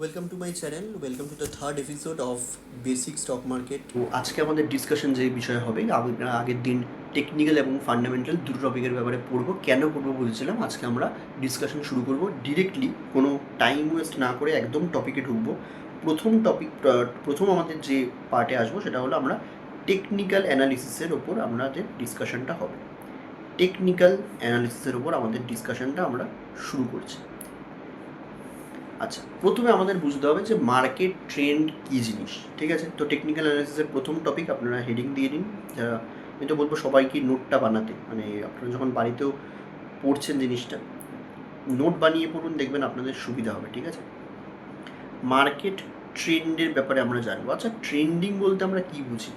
Welcome to my channel welcome to the third episode of basic stock market তো আজকে আমাদের discussion যে বিষয় হবে আমরা আগের দিন টেকনিক্যাল এবং ফান্ডামেন্টাল দুটো টপিকের ব্যাপারে পড়ব। কেন পড়ব বলছিলাম? আজকে আমরা ডিসকাশন শুরু করব ডিরেক্টলি কোনো টাইম ওয়েস্ট না করে একদম টপিকে ঢুকবো। প্রথম টপিক প্রথম আমাদের যে পার্টে আসব সেটা হলো আমরা টেকনিক্যাল অ্যানালিসিসের ওপর আমাদের ডিসকাশনটা হবে। টেকনিক্যাল অ্যানালিসিসের ওপর আমাদের ডিসকাশনটা আমরা শুরু করছি। আচ্ছা প্রথমে আমাদের বুঝতে হবে যে মার্কেট ট্রেন্ড কী জিনিস, ঠিক আছে? তো টেকনিক্যাল অ্যানালিসিসের প্রথম টপিক আপনারা হেডিং দিয়ে দিন। যারা, আমি তো বলব সবাইকে নোটটা বানাতে মানে আপনারা যখন বাড়িতেও পড়ছেন জিনিসটা, নোট বানিয়ে পড়ুন, দেখবেন আপনাদের সুবিধা হবে, ঠিক আছে? মার্কেট ট্রেন্ডের ব্যাপারে আমরা জানব। আচ্ছা ট্রেন্ডিং বলতে আমরা কি বুঝি?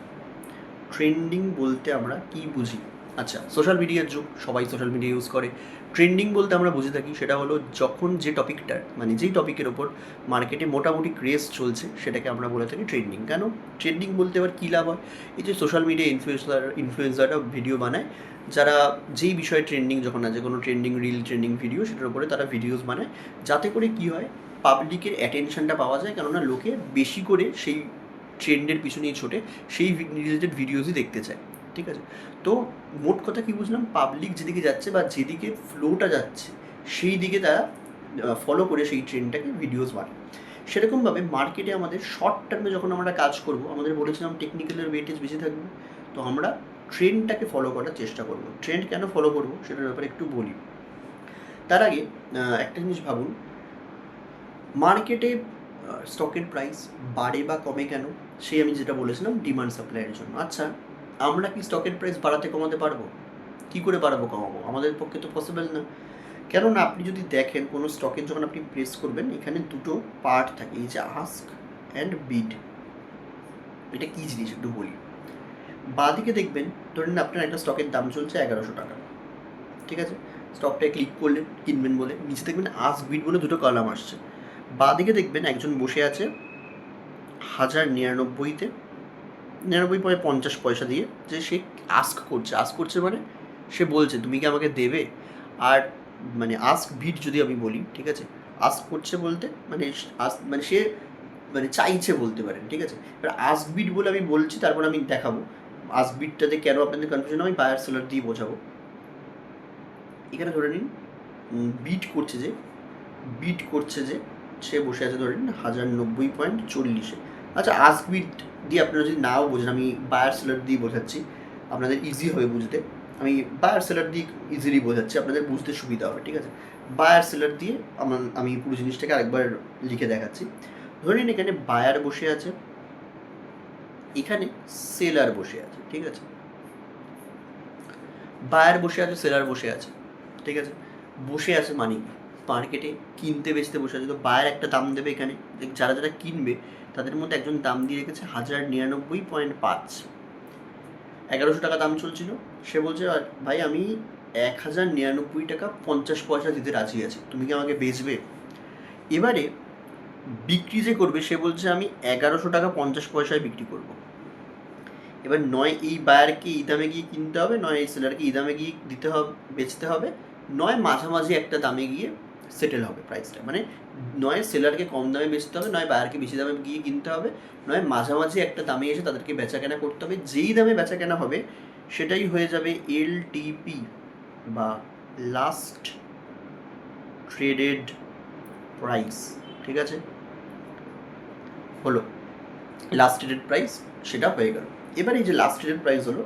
ট্রেন্ডিং বলতে আমরা কি বুঝি? আচ্ছা সোশ্যাল মিডিয়ার যুগ, সবাই সোশ্যাল মিডিয়া ইউজ করে। ট্রেন্ডিং বলতে আমরা বুঝে থাকি, সেটা হলো যখন যে টপিকটার মানে যেই টপিকের ওপর মার্কেটে মোটামুটি ক্রেজ চলছে, সেটাকে আমরা বলে থাকি ট্রেন্ডিং। কেন? ট্রেন্ডিং বলতে আবার কী লাভ হয়? এই যে সোশ্যাল মিডিয়া ইনফ্লুয়েন্সার ইনফ্লুয়েন্সাররা ভিডিও বানায়, যারা যেই বিষয়ে ট্রেন্ডিং যখন আছে, কোনো ট্রেন্ডিং রিল ট্রেন্ডিং ভিডিও সেটার উপরে তারা ভিডিওস বানায়, যাতে করে কী হয়? পাবলিকের অ্যাটেনশনটা পাওয়া যায়, কেননা লোকে বেশি করে সেই ট্রেন্ডের পিছনেই ছোটে, সেই রিলেটেড ভিডিওসই দেখতে চায়। ঠিক আছে? তো মোট কথা কি বুঝলাম? পাবলিক যেদিকে যাচ্ছে বা যেদিকে ফ্লোটা যাচ্ছে সেই দিকে তারা ফলো করে সেই ট্রেনটাকে ভিডিওস বানায়। সেরকমভাবে মার্কেটে আমাদের শর্ট টার্মে যখন আমরা কাজ করব, আমাদের বলেছিলাম টেকনিক্যালের ওয়েটেজ বেশি থাকবে, তো আমরা ট্রেন্ডটাকে ফলো করার চেষ্টা করব। ট্রেন্ড কেন ফলো করব, সেটার ব্যাপারে একটু বলি। তার আগে একটা জিনিস ভাবুন। মার্কেটে স্টকের প্রাইস বাড়ে বা কমে কেন, সেই আমি যেটা বলেছিলাম ডিমান্ড সাপ্লাইয়ের জন্য। আচ্ছা আমরা কি স্টকের প্রাইস বাড়াতে কমাতে পারব? কি করে বাড়াবো, কমাবো? আমাদের পক্ষে তো পসিবল না। কেননা আপনি যদি দেখেন কোনো স্টকের যখন আপনি প্রেস করবেন, এখানে দুটো পার্ট থাকে, এই যে আস্ক অ্যান্ড বিড এটা কী জিনিস? একটু বলি। বাঁদিকে দেখবেন, ধরেন আপনার একটা স্টকের দাম চলছে এগারোশো টাকা। ঠিক আছে? স্টকটায় ক্লিক করলেন, কিনবেন বলে। নিচে দেখবেন আস্ক বিড বলে দুটো কলাম আসছে। বাঁদিকে দেখবেন একজন বসে আছে হাজার নিরানব্বইতে। নিরানব্বই পয়েন্ট পঞ্চাশ পয়সা দিয়ে যে সে আস্ক করছে। আস্ক করছে মানে সে বলছে, তুমি কি আমাকে দেবে? আর মানে আস্ক বিট যদি আমি বলি, ঠিক আছে? আস্ক করছে বলতে মানে আস মানে সে মানে চাইছে বলতে পারেন ঠিক আছে? এবার আস্ক বিট বলে আমি বলছি, তারপর আমি দেখাবো। আস্ক বিটটাতে কেন আপনাদের কনফিউশন আমি বায়ার সেলার দিয়ে বোঝাবো। এখানে ধরে নিন বিট করছে যে বিট করছে যে, সে বসে আছে ধরে নিন হাজার নব্বই পয়েন্ট চল্লিশে। আচ্ছা আস্ক দিয়ে আপনারা যদি নাও বোঝেন, আমি বায়ার সেলার দিয়ে বোঝাচ্ছি। আপনাদের ইজি হবে বুঝতে। আমি বায়ার সেলার দিয়ে ইজিলি বোঝাচ্ছি, আপনাদের বুঝতে সুবিধা হবে, ঠিক আছে? বায়ার সেলার দিয়ে আমার, আমি পুরো জিনিসটাকে আরেকবার লিখে দেখাচ্ছি। ধরে নিন এখানে বায়ার বসে আছে, এখানে সেলার বসে আছে, ঠিক আছে? বায়ার বসে আছে সেলার বসে আছে, ঠিক আছে? বসে আছে মানে কি? মার্কেটে কিনতে বেচতে বসে আছে। তো বায়ার একটা দাম দেবে এখানে। যারা যারা কিনবে, তাদের মধ্যে একজন দাম দিয়ে রেখেছে হাজার নিরানব্বই পয়েন্ট পাঁচ। এগারোশো টাকা দাম চলছিল। সে বলছে, "আর ভাই, আমি এক হাজার নিরানব্বই টাকা পঞ্চাশ পয়সা দিতে রাজি আছি। তুমি কি আমাকে বেচবে? এবারে বিক্রি যে করবে, সে বলছে, আমি এগারোশো টাকা পঞ্চাশ পয়সায় বিক্রি করব। এবার নয়, এই বায়ারকে এই দামে গিয়ে কিনতে হবে, নয়, এই সেলারকে এই দামে গিয়ে দিতে হবে, বেচতে হবে। নয়, মাঝামাঝি একটা দামে গিয়ে সেটেল হবে প্রাইসটা মানে নয় সেলারকে কম দামে বেচতে হবে, নয় বায়ারকে বেশি দামে গিয়ে কিনতে হবে, নয় মাঝামাঝি একটা দামে এসে তাদেরকে বেচা কেনা করতে হবে। যেই দামে বেচা কেনা হবে, সেটাই হয়ে যাবে এলটিপি বা লাস্ট ট্রেডেড প্রাইস ঠিক আছে? হলো লাস্ট ট্রেডেড প্রাইস সেটা হয়ে গেল। এবার এই যে লাস্ট ট্রেডেড প্রাইস হলো,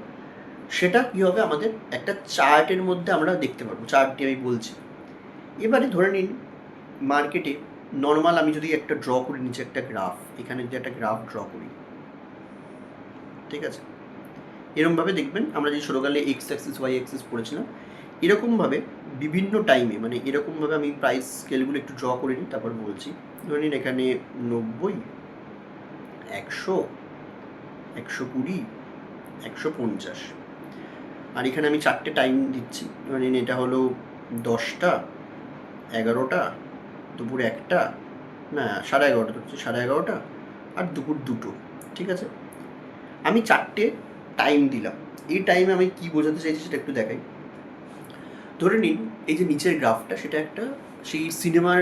সেটা কী হবে আমাদের? একটা চার্টের মধ্যে আমরা দেখতে পারব। চার্টটি আমি বলছি। এবারে ধরে নিন মার্কেটে নর্মাল আমি যদি একটা ড্র করি, নিচে একটা গ্রাফ এখানে যদি একটা গ্রাফ ড্র করি, ঠিক আছে? এরকমভাবে দেখবেন আমরা যে ছোটোকালে এক্স অ্যাক্সিস ওয়াই অ্যাক্সিস পড়েছিলাম, এরকমভাবে বিভিন্ন টাইমে মানে এরকমভাবে আমি প্রাইস স্কেলগুলো একটু ড্র করে নিই, তারপর বলছি, ধরে নিন এখানে নব্বই, একশো একশো কুড়ি, একশো পঞ্চাশ। আর এখানে আমি চারটে টাইম দিচ্ছি, ধরে নিন এটা হলো দশটা এগারোটা, দুপুর একটা, না, সাড়ে এগারোটা হচ্ছে সাড়ে এগারোটা আর দুপুর দুটো, ঠিক আছে? আমি চারটে টাইম দিলাম। এই টাইমে আমি কি বোঝাতে চাইছি সেটা একটু দেখাই। ধরে নিন, এই যে নিচের গ্রাফটা সেটা একটা সেই সিনেমার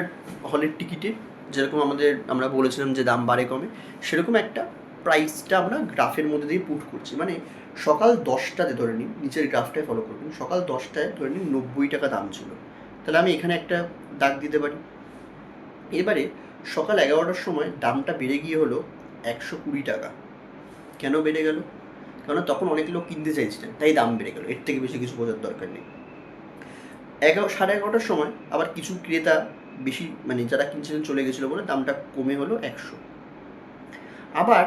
হলের টিকিটে যেরকম আমাদের, আমরা বলেছিলাম যে দাম বাড়ে কমে, সেরকম একটা প্রাইসটা আমরা গ্রাফের মধ্যে দিয়ে পুট করছি। মানে সকাল দশটাতে ধরে নিন, নিচের গ্রাফটায় ফলো করবেন, সকাল দশটায় ধরে নিন নব্বই টাকা দাম ছিল। তাহলে আমি এখানে একটা দাগ দিতে পারি। এবারে সকাল এগারোটার সময় দামটা বেড়ে গিয়ে হলো একশো কুড়ি টাকা। কেন বেড়ে গেল? কেন তখন অনেক লোক কিনতে চাইছিলেন, তাই দাম বেড়ে গেল। এর থেকে বেশি কিছু বোঝার দরকার নেই। এগারো, সাড়ে এগারোটার সময় আবার কিছু ক্রেতা বেশি মানে যারা কিনছিলেন চলে গেছিল বলে দামটা কমে হলো একশো। আবার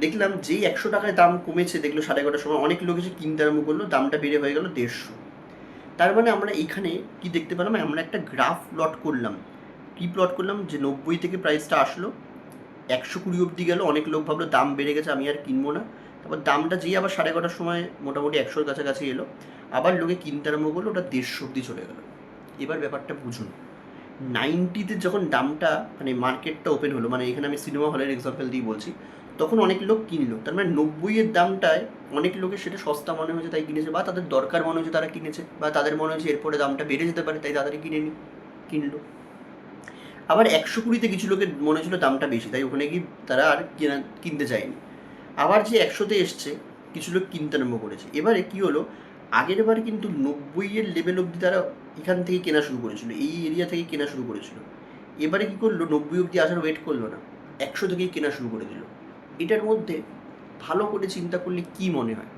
দেখলাম যেই একশো টাকায় দাম কমেছে, দেখল সাড়ে এগারোটার সময় অনেক লোক এসে কিনতে আরম্ভ করল, দামটা বেড়ে হয়ে গেল দেড়শো। তার মানে আমরা এখানে কি দেখতে পেলাম? আমরা একটা গ্রাফ প্লট করলাম। কি প্লট করলাম? যে নব্বই থেকে প্রাইসটা আসলো। একশো কুড়ি অবধি গেল। অনেক লোক ভাবলো দাম বেড়ে গেছে, আমি আর কিনবো না। তারপর দামটা যেই আবার সাড়ে এগারোটার সময় মোটামুটি একশোর কাছাকাছি এলো। আবার লোকে কিনতে আরম্ভ করল, ওটা দেড়শো অবধি চলে গেলো। এবার ব্যাপারটা বুঝুন। নাইনটিতে যখন দামটা মানে মার্কেটটা ওপেন হলো মানে এখানে আমি সিনেমা হলের এক্সাম্পল দিয়ে বলছি তখন অনেক লোক কিনলো। তার মানে নব্বইয়ের দামটায় অনেক লোকের সেটা সস্তা মনে হয়েছে, তাই কিনেছে, বা তাদের দরকার মনে হয়েছে তারা কিনেছে, বা তাদের মনে হয়েছে এরপরে দামটা বেড়ে যেতে পারে, তাই তাড়াতাড়ি কিনে নি, কিনলো। আবার একশো কুড়িতে কিছু লোকের মনে হয়েছিল দামটা বেশি, তাই ওখানে গিয়ে তারা আর কেনা, কিনতে চায়নি আবার যে একশোতে এসছে, কিছু লোক কিনতে আরম্ভ করেছে। এবারে কি হলো, আগের বার কিন্তু নব্বইয়ের লেভেল অবধি তারা এখান থেকে কেনা শুরু করেছিল, এই এরিয়া থেকে কেনা শুরু করেছিল। এবারে কি করল, নব্বই অবধি আসার ওয়েট করল না, একশো থেকেই কেনা শুরু করে দিল। এটার মধ্যে ভালো করে চিন্তা করলে কি মনে হয়?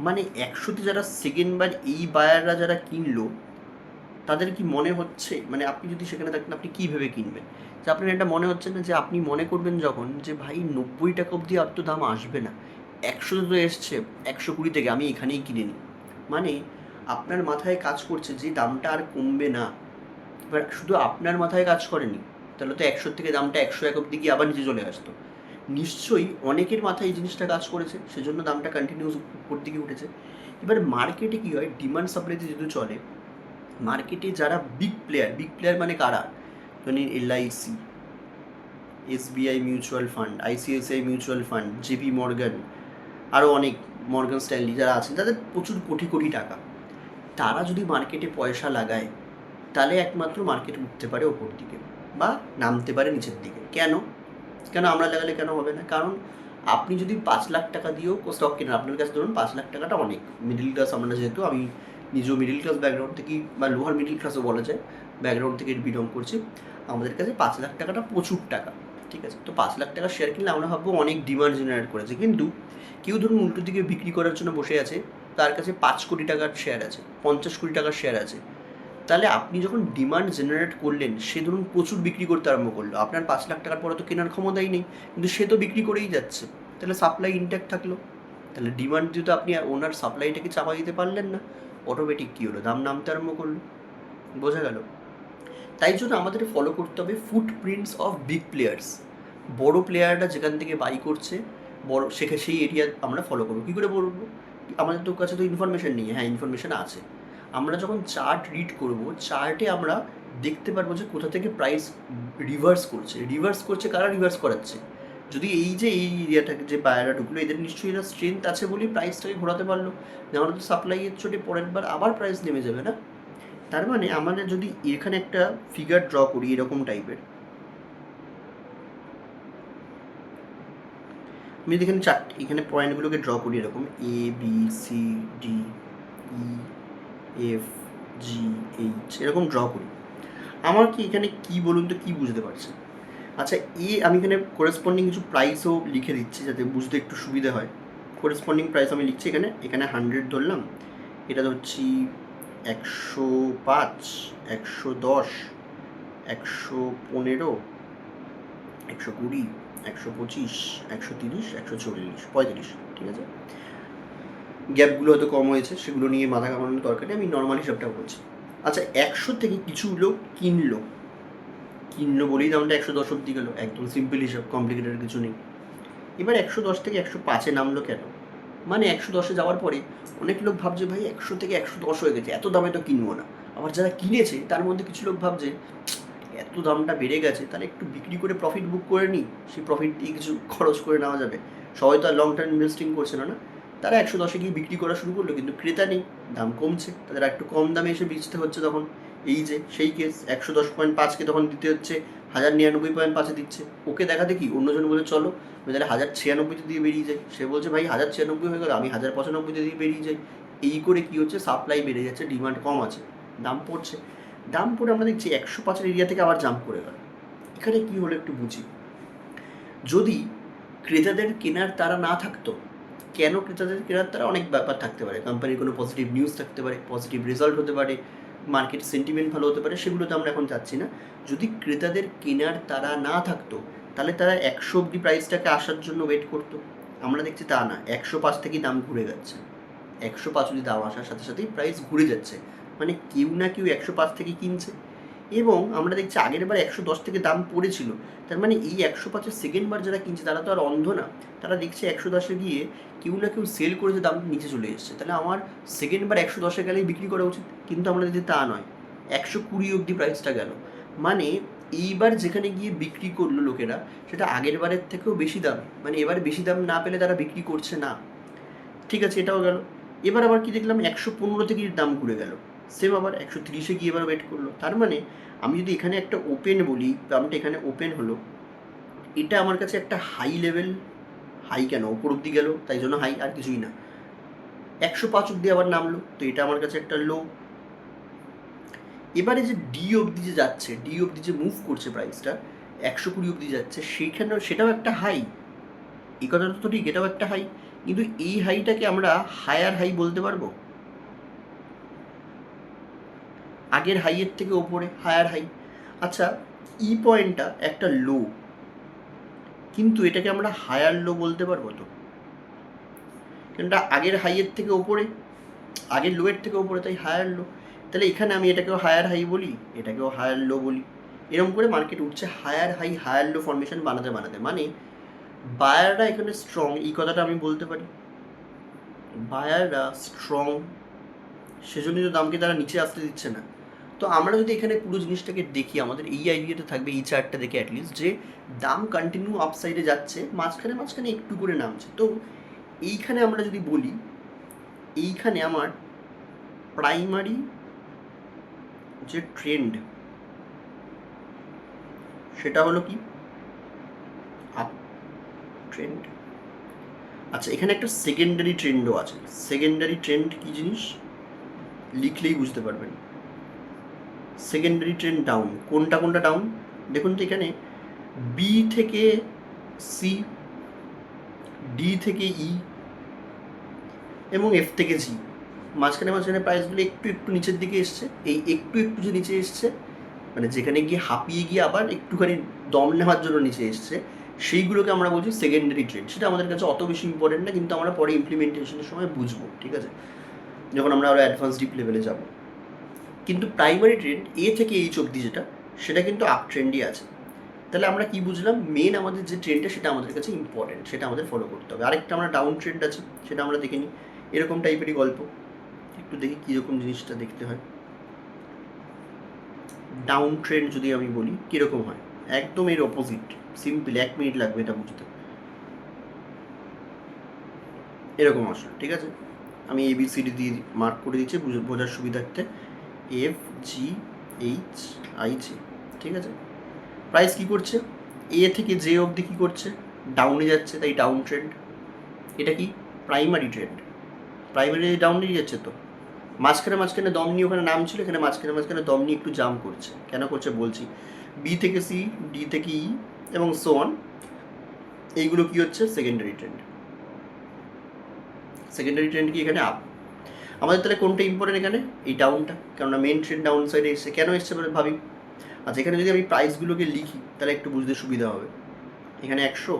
মানে একশোতে যারা সেকেন্ড বার এই বায়াররা যারা কিনলো, তাদের কি মনে হচ্ছে? মানে আপনি যদি সেখানে থাকেন, আপনি কী ভেবে কিনবেন? যে আপনার এটা মনে হচ্ছে না যে আপনি মনে করবেন যখন যে, ভাই, নব্বই টাকা অবধি আর তো দাম আসবে না। একশো তো এসছে, একশো কুড়ি থেকে আমি এখানেই কিনে নিই। মানে আপনার মাথায় কাজ করছে যে, দামটা আর কমবে না। এবার শুধু আপনার মাথায় কাজ করেনি, তাহলে তো একশো থেকে দামটা একশো এক অবধি গিয়ে আবার নিচে চলে আসতো। নিশ্চয়ই অনেকের মাথায় এই জিনিসটা কাজ করেছে, সেজন্য দামটা কন্টিনিউস উপর দিকে উঠেছে। এবার মার্কেটে কী হয় ডিমান্ড সাপ্লাইতে যেহেতু চলে মার্কেটে যারা বিগ প্লেয়ার বিগ প্লেয়ার মানে কারা? মানে LIC SBI mutual fund ICICI mutual fund JP Morgan আরও অনেক মর্গান স্ট্যানলি যারা আছেন তাদের প্রচুর কোটি কোটি টাকা। তারা যদি মার্কেটে পয়সা লাগায়, তাহলে একমাত্র মার্কেট উঠতে পারে ওপর দিকে বা নামতে পারে নিচের দিকে। কেন? কেন আমরা লাগালে কেন হবে না? কারণ আপনি যদি পাঁচ লাখ টাকা দিয়েও স্টক কেনেন, আপনার কাছে ধরুন পাঁচ লাখ টাকাটা অনেক। মিডিল ক্লাস আমরা যেহেতু, আমি নিজেও মিডিল ক্লাস ব্যাকগ্রাউন্ড থেকে বা লোয়ার মিডিল ক্লাসও বলা যায় ব্যাকগ্রাউন্ড থেকে বিলং করছি। আমাদের কাছে পাঁচ লাখ টাকাটা প্রচুর টাকা, ঠিক আছে? তো পাঁচ লাখ টাকার শেয়ার কিনলে আমরা ভাববো অনেক ডিমান্ড জেনারেট করেছে। কিন্তু কেউ ধরুন উল্টো দিকে বিক্রি করার জন্য বসে আছে, তার কাছে পাঁচ কোটি টাকার শেয়ার আছে, পঞ্চাশ কোটি টাকার শেয়ার আছে। তাহলে আপনি যখন ডিমান্ড জেনারেট করলেন, সে ধরুন প্রচুর বিক্রি করতে আরম্ভ করল। আপনার পাঁচ লাখ টাকার পরে তো কেনার ক্ষমতাই নেই, কিন্তু সে তো বিক্রি করেই যাচ্ছে। তাহলে সাপ্লাই ইনট্যাক্ট থাকল। তাহলে ডিমান্ড যেহেতু আপনি ওনার সাপ্লাইটাকে চাপা দিতে পারলেন না। অটোমেটিক কী হলো? দাম নামতে আরম্ভ করল। বোঝা গেল। তাই জন্য আমাদের ফলো করতে হবে ফুটপ্রিন্টস অফ বিগ প্লেয়ার্স বড় প্লেয়াররা যেখান থেকে বাই করছে, বড় সেখানে সেই এরিয়া আমরা ফলো করব। কী করে বলব? আমাদের তো কাছে তো ইনফরমেশন নেই। হ্যাঁ ইনফরমেশন আছে। আমরা যখন চার্ট রিড করব চার্টে আমরা দেখতে পারব যে কোথা থেকে প্রাইস রিভার্স করছে। রিভার্স করছে কারা? রিভার্স করাচ্ছে। যদি এই যে এই এরিয়াটাকে যে বায়াররা ঢুকলো, এদের নিশ্চয়ই এরা স্ট্রেংথ আছে বলেই প্রাইসটাকে ঘোরাতে পারল। নাহলে তো সাপ্লাইয়ের চোটে পরের বার আবার প্রাইস নেমে যাবে না? তার মানে আমাদের যদি এখানে একটা ফিগার ড্র করি এরকম টাইপের আমি যদি এখানে চারটে এখানে পয়েন্টগুলোকে ড্র করি এরকম A B C D E F G H এরকম ড্র করি। আমার কি এখানে কি বলুন তো কী বুঝতে পারছে? আচ্ছা এ আমি এখানে করেসপন্ডিং কিছু প্রাইসও লিখে দিচ্ছি যাতে বুঝতে একটু সুবিধা হয়। করেসপন্ডিং প্রাইস আমি লিখছি এখানে এখানে হান্ড্রেড ধরলাম। এটা ধরছি একশো পাঁচ, একশো দশ, একশো পনেরো, একশো কুড়ি, একশো পঁচিশ, একশো তিরিশ, একশো চল্লিশ, পঁয়ত্রিশ, ঠিক আছে? গ্যাপগুলো হয়তো কম হয়েছে, সেগুলো নিয়ে মাথা কামানোর দরকার নেই, আমি নর্মাল হিসাবটা বলছি। আচ্ছা একশো থেকে কিছু লোক কিনলো। কিনলো বলেই দামটা একশো দশ অব্দি গেলো, একদম সিম্পল হিসাব কমপ্লিকেটেড কিছু নেই। এবার একশো দশ থেকে একশো পাঁচে নামলো কেন? মানে একশো দশে যাওয়ার পরে অনেক লোক ভাবছে, ভাই, একশো থেকে একশো দশ হয়ে গেছে, এত দামে তো কিনবো না। আবার যারা কিনেছে, তার মধ্যে কিছু লোক ভাবছে, এত দামটা বেড়ে গেছে, তাহলে একটু বিক্রি করে প্রফিট বুক করে নিই সেই প্রফিট দিয়ে কিছু খরচ করে নেওয়া যাবে। সবাই তো আর লং টার্ম ইনভেস্টিং করছে না না? তারা একশো দশে গিয়ে বিক্রি করা শুরু করল, কিন্তু ক্রেতা নেই, দাম কমছে। তাদের একটু কম দামে এসে বেচতে হচ্ছে তখন। এই যে, সেই কেস একশো দশ পয়েন্ট পাঁচকে তখন দিতে হচ্ছে, হাজার নিরানব্বই পয়েন্ট পাঁচে দিচ্ছে। ওকে দেখাতে কি? অন্যজন বলে চলো তাহলে হাজার ছিয়ানব্বইতে দিয়ে বেরিয়ে যাই। সে বলছে, ভাই, হাজার ছিয়ানব্বই হয়ে গেল, আমি হাজার পঁচানব্বইতে দিয়ে বেরিয়ে যাই। এই করে কি হচ্ছে? সাপ্লাই বেড়ে যাচ্ছে ডিমান্ড কম আছে, দাম পড়ছে। দাম পড়ে আমরা দেখছি একশো পাঁচের এরিয়া থেকে আবার জাম্প করে গেল। এখানে কি হলো একটু বুঝি। যদি ক্রেতাদের কেনার তারা না থাকতো কেন ক্রেতাদের কেনার তারা অনেক ব্যাপার থাকতে পারে। কোম্পানির কোনো পজিটিভ নিউজ থাকতে পারে পজিটিভ রেজাল্ট হতে পারে মার্কেট সেন্টিমেন্ট ভালো হতে পারে সেগুলো তো আমরা এখন যাচ্ছি না। যদি ক্রেতাদের কেনার তারা না থাকতো, তাহলে তারা একশো অব্দি প্রাইসটাকে আসার জন্য ওয়েট করতো। আমরা দেখছি তা না, একশো পাঁচ থেকেই দাম ঘুরে যাচ্ছে। একশো পাঁচ অব্দি দাম আসার সাথে সাথেই প্রাইস ঘুরে যাচ্ছে। মানে কেউ না কেউ একশো পাঁচ থেকে কিনছে। এবং আমরা দেখছি আগের বার একশো দশ থেকে দাম পড়েছিল। তার মানে এই একশো পাঁচের সেকেন্ড বার যারা কিনছে, তারা তো আর অন্ধ না। তারা দেখছে একশো দশে গিয়ে কেউ না কেউ সেল করেছে, দাম নিচে চলে এসছে। তাহলে আমার সেকেন্ড বার একশো দশে গেলেই বিক্রি করা উচিত। কিন্তু আমরা দেখছি তা নয়। একশো কুড়ি অব্দি প্রাইসটা গেল। মানে এইবার যেখানে গিয়ে বিক্রি করল লোকেরা, সেটা আগের বারের থেকেও বেশি দাম। মানে এবার বেশি দাম না পেলে তারা বিক্রি করছে না। ঠিক আছে, এটাও গেল। এবার আবার কি দেখলাম, একশো পনেরো থেকে দাম ঘুরে গেল। সেম আবার একশো তিরিশে গিয়ে এবার ওয়েট করল। তার মানে আমি যদি এখানে একটা ওপেন বলি দামটা এখানে ওপেন হলো, এটা আমার কাছে একটা হাই লেভেল হাই কেন? ওপর অব্দি গেল, তাই জন্য হাই আর কিছুই না। একশো পাঁচ অব্দি আবার নামলো, তো এটা আমার কাছে একটা লো এবারে যে ডি অবধি যে যাচ্ছে ডি অবধি যে মুভ করছে প্রাইসটা একশো কুড়ি অবধি যাচ্ছে, সেইখানেও সেটাও একটা হাই এই কথাটা তো ঠিক, এটাও একটা হাই কিন্তু এই হাইটাকে আমরা হায়ার হাই বলতে পারব? আগের হাইয়ের থেকে ওপরে হায়ার হাই আচ্ছা ই পয়েন্টটা একটা লো কিন্তু এটাকে আমরা হায়ার লো বলতে পারব তো? কেনটা আগের হাইয়ের থেকে ওপরে, আগের লোয়ের থেকে ওপরে, তাই হায়ার লো তাহলে এখানে আমি এটাকেও হায়ার হাই বলি, এটাকেও হায়ার লো বলি। এরকম করে মার্কেট উঠছে higher high higher low formation বানাতে বানাতে। মানে বায়াররা এখানে স্ট্রং এই কথাটা আমি বলতে পারি। বায়াররা স্ট্রং সেজন্য তো দামকে তারা নিচে আসতে দিচ্ছে না। তো আমরা যদি এখানে পুরো জিনিসটাকে দেখি, আমাদের এই আইডিয়াটা থাকবে, এই চার্টটা দেখে অ্যাটলিস্ট যে দাম কন্টিনিউ আপসাইডে যাচ্ছে, মাঝখানে মাঝখানে একটু করে নামছে। তো এইখানে আমরা যদি বলি, এইখানে আমার প্রাইমারি যে ট্রেন্ড সেটা হলো কি? আপ ট্রেন্ড আচ্ছা এখানে একটা সেকেন্ডারি ট্রেন্ডও আছে। সেকেন্ডারি ট্রেন্ড কি জিনিস? লিখলেই বুঝতে পারবেন। সেকেন্ডারি ট্রেন্ড ডাউন কোনটা কোনটা ডাউন দেখুন তো এখানে বি থেকে সি ডি থেকে ই এবং এফ থেকে জি মাঝখানে মাঝখানে প্রাইসগুলো একটু একটু নিচের দিকে এসছে। এই একটু একটু যে নিচে এসছে মানে যেখানে গিয়ে হাঁপিয়ে গিয়ে আবার একটুখানি দম নেওয়ার জন্য নিচে এসছে, সেইগুলোকে আমরা বলছি সেকেন্ডারি ট্রেন্ড সেটা আমাদের কাছে অত বেশি ইম্পর্টেন্ট না, কিন্তু আমরা পরে ইমপ্লিমেন্টেশনের সময় বুঝব, ঠিক আছে? যখন আমরা আরও অ্যাডভান্স ডিপ লেভেলে যাব। কিন্তু প্রাইমারি ট্রেন্ড এ থেকে এইচ অব্দি যেটা, সেটা কিন্তু আপ ট্রেন্ডই আছে। তাহলে আমরা কি বুঝলাম? মেন আমাদের যে ট্রেন্ডটা সেটা আমাদের কাছে ইম্পর্টেন্ট সেটা আমাদের ফলো করতে হবে। আরেকটা আমরা ডাউন ট্রেন্ড আছে, সেটা আমরা দেখে নিই। এরকম টাইপেরই গল্প। একটু দেখি কীরকম জিনিসটা দেখতে হয়। ডাউন ট্রেন্ড যদি আমি বলি কীরকম হয়? একদম এর অপোজিট সিম্পল এক মিনিট লাগবে এটা বুঝতে। এরকম আসলে, ঠিক আছে? আমি এবিসিডি দিয়ে মার্ক করে দিচ্ছি বোঝার সুবিধার্থে। F G H I G ঠিক আছে? প্রাইস কী করছে? এ থেকে জে অবধি কী করছে? ডাউনে যাচ্ছে, তাই ডাউন ট্রেন্ড এটা কি? প্রাইমারি ট্রেন্ড প্রাইমারি ডাউনে যাচ্ছে তো। মাঝখানে মাঝখানে দম নিয়ে ওখানে নাম ছিল এখানে মাঝখানে মাঝখানে দম নিয়ে একটু জাম করছে। কেন করছে বলছি? বি থেকে সি ডি থেকে ই এবং সো অন এইগুলো কি হচ্ছে? সেকেন্ডারি ট্রেন্ড সেকেন্ডারি ট্রেন্ড কি এখানে আপ আমাদের তাহলে কোনটা ইম্পর্টেন্ট এখানে? এই ডাউনটা কেননা মেন ট্রেন্ড ডাউন সাইডে এসছে কেন এসছে বলে ভাবি? আচ্ছা এখানে যদি আমি প্রাইসগুলোকে লিখি, তাহলে একটু বুঝতে সুবিধা হবে। এখানে একশো,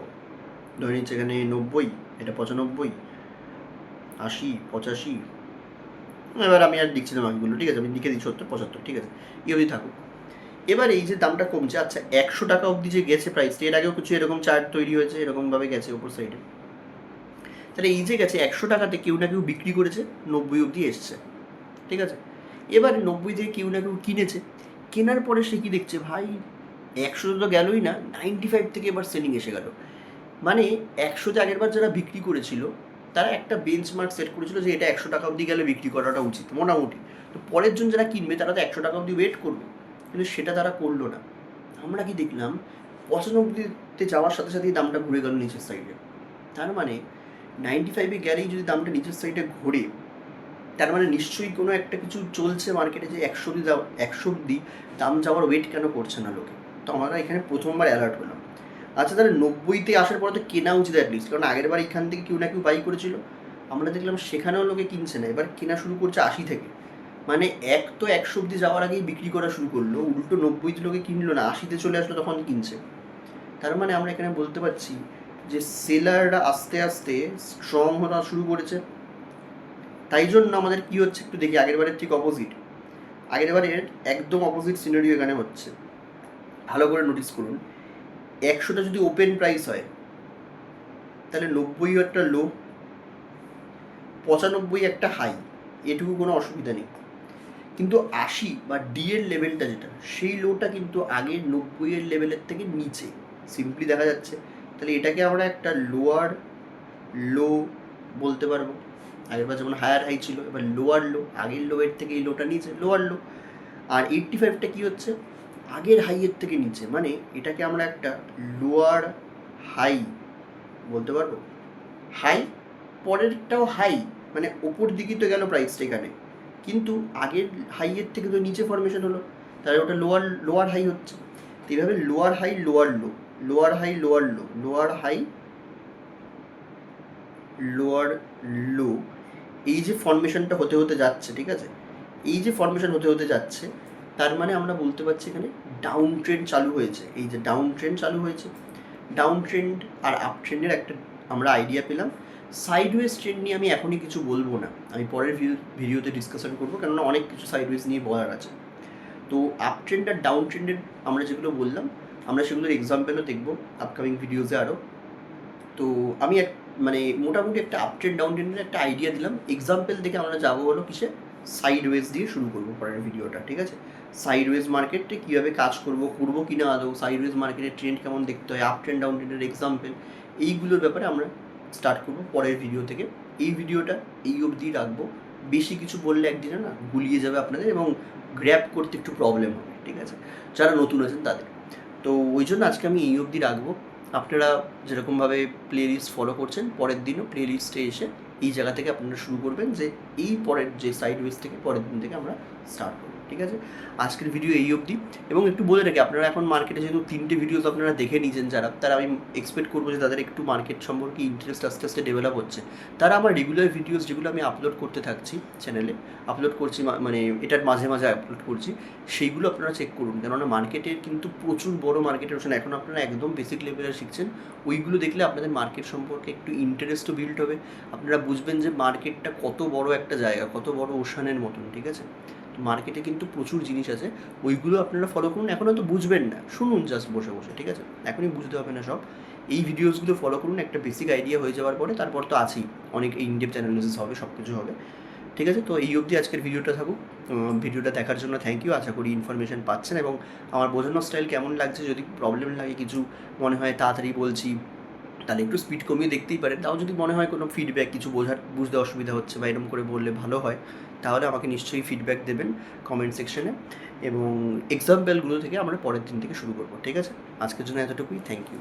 ধরে নিচ্ছে এখানে নব্বই, এটা পঁচানব্বই, আশি, পঁচাশি। এবার আমি আর লিখছি না বাকিগুলো, ঠিক আছে? আমি লিখে দিচ্ছি সত্তর, পঁচাত্তর, ঠিক আছে? এই অবধি থাকুক। এবার এই যে দামটা কমছে আচ্ছা একশো টাকা অবধি যে গেছে প্রাইসটা এর আগেও কিছু এরকম চার্ট তৈরি হয়েছে, এরকমভাবে গেছে ওপর সাইডে তাহলে এই যে গেছে একশো টাকাতে কেউ না কেউ বিক্রি করেছে, নব্বই অবধি এসছে। ঠিক আছে? এবার নব্বই থেকে কেউ না কেউ কিনেছে। কেনার পরে সে কি দেখছে? ভাই, একশো তো গেলই না নাইনটি ফাইভ থেকে এবার সেলিং এসে গেল। মানে একশোতে আগেরবার যারা বিক্রি করেছিল, তারা একটা বেঞ্চ মার্ক সেট করেছিল যে এটা একশো টাকা অবধি গেলে বিক্রি করাটা উচিত, মোটামুটি। তো পরের জন যারা কিনবে, তারা তো একশো টাকা অবধি ওয়েট করবে। কিন্তু সেটা তারা করল না। আমরা কি দেখলাম, পঁচানব্বইতে যাওয়ার সাথে সাথেই দামটা ঘুরে গেল নিচের সাইডে তার মানে নাইনটি ফাইভে গেলেই যদি দামটা নিচের সাইডে ঘোরে, তার মানে নিশ্চয়ই কোনো একটা কিছু চলছে মার্কেটে যে একশো অব্দি যাওয়া, একশো অব্দি দাম যাওয়ার ওয়েট কেন করছে না লোকে? তো আমরা এখানে প্রথমবার অ্যালার্ট হলাম। আচ্ছা তাহলে নব্বইতে আসার পরে তো কেনা উচিত অ্যাটলিস্ট কারণ আগের বার এখান থেকে কেউ না কেউ বাই করেছিল। আমরা দেখলাম সেখানেও লোকে কিনছে না, এবার কেনা শুরু করছে আশি থেকে। মানে এক তো একশো অব্দি যাওয়ার আগেই বিক্রি করা শুরু করল, উল্টো নব্বইতে লোকে কিনলো না, আশিতে চলে আসলো তখন কিনছে। তার মানে আমরা এখানে বলতে পারছি যে সেলাররা আস্তে আস্তে স্ট্রং হওয়া শুরু করেছে। তাই জন্য আমাদের কি হচ্ছে একটু দেখি, আগের বারের ঠিক অপোজিট আগের বারের একদম অপোজিট সিনারিও এখানে হচ্ছে। ভালো করে নোটিস করুন, একশোটা যদি ওপেন প্রাইস হয়, তাহলে নব্বই একটা লো পঁচানব্বই একটা হাই এটুকু কোনো অসুবিধা নেই। কিন্তু আশি বা ডি এর লেভেলটা যেটা, সেই লোটা কিন্তু আগের নব্বই এর লেভেলের থেকে নিচে। সিম্পলি দেখা যাচ্ছে। তাহলে এটাকে আমরা একটা লোয়ার লো বলতে পারব। আগেরবার যেমন হায়ার হাই ছিল, এবার লোয়ার লো আগের লোয়ের থেকে এই লোটা নিচে লোয়ার লো আর এইট্টি ফাইভটা কী হচ্ছে? আগের হাইয়ের থেকে নিচে মানে এটাকে আমরা একটা লোয়ার হাই বলতে পারব। হাই পরেরটাও হাই মানে ওপর দিকে তো গেল প্রাইসটা এখানে। কিন্তু আগের হাইয়ের থেকে তো নিচে ফরমেশন হলো, তাহলে ওটা লোয়ার লোয়ার হাই হচ্ছে। তো এইভাবে lower high lower low lower high, lower low. Lower high, lower low. এই যে ফরমেশনটা হতে হতে যাচ্ছে, ঠিক আছে? এই যে ফরমেশন হতে হতে যাচ্ছে, তার মানে আমরা বলতে পারছি এখানে ডাউন ট্রেন্ড চালু হয়েছে। এই যে ডাউন ট্রেন্ড চালু হয়েছে। ডাউন ট্রেন্ড আর আপ ট্রেন্ডের একটা আমরা আইডিয়া পেলাম। সাইডওয়েজ ট্রেন্ড নিয়ে আমি এখনই কিছু বলব না। আমি পরের ভিডিওতে ডিসকাশন করব, কেননা অনেক কিছু সাইডওয়েজ নিয়ে বলার আছে। তো আপ ট্রেন্ড আর ডাউন ট্রেন্ডের আমরা যেগুলো বললাম আমরা সেগুলোর এক্সাম্পেলও দেখব আপকামিং ভিডিওসে আরও তো আমি এক মানে মোটামুটি একটা আপ ট্রেন্ড ডাউন ট্রেন্ডের একটা আইডিয়া দিলাম। এক্সাম্পেল দেখে আমরা যাব হলো কিসে? সাইড ওয়েজ দিয়ে শুরু করব পরের ভিডিওটা ঠিক আছে? সাইড ওয়েজ মার্কেটে কীভাবে কাজ করব করব কি না আদৌ? সাইড ওয়েজ মার্কেটের ট্রেন্ড কেমন দেখতে হয়? আপ ট্রেন্ড ডাউন ট্রেন্ডের এক্সাম্পেল এইগুলোর ব্যাপারে আমরা স্টার্ট করব পরের ভিডিও থেকে। এই ভিডিওটা এই অবধি রাখব। বেশি কিছু বললে একদিনে না গুলিয়ে যাবে আপনাদের এবং গ্র্যাপ করতে একটু প্রবলেম হবে, ঠিক আছে? যারা নতুন আছেন তাদের। তো ওই জন্য আজকে আমি এই অবধি রাখব। আপনারা যেরকমভাবে প্লে লিস্ট ফলো করছেন, পরের দিনও প্লে লিস্টে এসে এই জায়গা থেকে আপনারা শুরু করবেন যে এই পরের যে সাইড ওয়েজ থেকে পরের দিন থেকে আমরা স্টার্ট করব। ঠিক আছে? আজকের ভিডিও এই অবধি। এবং একটু বলে রাখি, আপনারা এখন মার্কেটে যেহেতু তিনটে ভিডিওস আপনারা দেখে নিয়েছেন যারা, তারা আমি এক্সপেক্ট করব যে তাদের একটু মার্কেট সম্পর্কে ইন্টারেস্ট আস্তে আস্তে ডেভেলপ হচ্ছে। তারা আমার রেগুলার ভিডিওস যেগুলো আমি আপলোড করতে থাকছি চ্যানেলে আপলোড করছি মানে এটার মাঝে মাঝে আপলোড করছি, সেইগুলো আপনারা চেক করুন। কেননা মার্কেটের কিন্তু প্রচুর বড় মার্কেটের ওখানে এখন আপনারা একদম বেসিক লেভেলে শিখছেন। ওইগুলো দেখলে আপনাদের মার্কেট সম্পর্কে একটু ইন্টারেস্টও বিল্ড হবে। আপনারা বুঝবেন যে মার্কেটটা কত বড় একটা জায়গা, কত বড় ওশানের মতন, ঠিক আছে? মার্কেটে কিন্তু প্রচুর জিনিস আছে, ওইগুলো আপনারা ফলো করুন। এখন হয়তো বুঝবেন না। শুনুন জাস্ট বসে বসে, ঠিক আছে? এখনই বুঝতে হবে না সব। এই ভিডিওসগুলো ফলো করুন, একটা বেসিক আইডিয়া হয়ে যাওয়ার পরে তারপর তো আছেই। অনেক ইনডেপথ অ্যানালিসিস হবে সব কিছু হবে। ঠিক আছে? তো এই অবধি আজকের ভিডিওটা থাকুক। ভিডিওটা দেখার জন্য থ্যাংক ইউ আশা করি ইনফরমেশন পাচ্ছেন এবং আমার বোঝানোর স্টাইল কেমন লাগছে, যদি প্রবলেম লাগে কিছু মনে হয়, তাড়াতাড়ি বলছি, তাহলে একটু স্পিড কমিয়ে দেখতেই পারেন। তাও যদি মনে হয় কোনো ফিডব্যাক কিছু বোঝার, বুঝতে অসুবিধা হচ্ছে বা এরকম করে বললে ভালো হয় তাহলে আমাকে নিশ্চয়ই ফিডব্যাক দেবেন কমেন্ট সেকশনে এবং এক্সাম্পলগুলো থেকে আমরা পরের দিন থেকে শুরু করব, ঠিক আছে? আজকের জন্য এতটুকুই থ্যাংক ইউ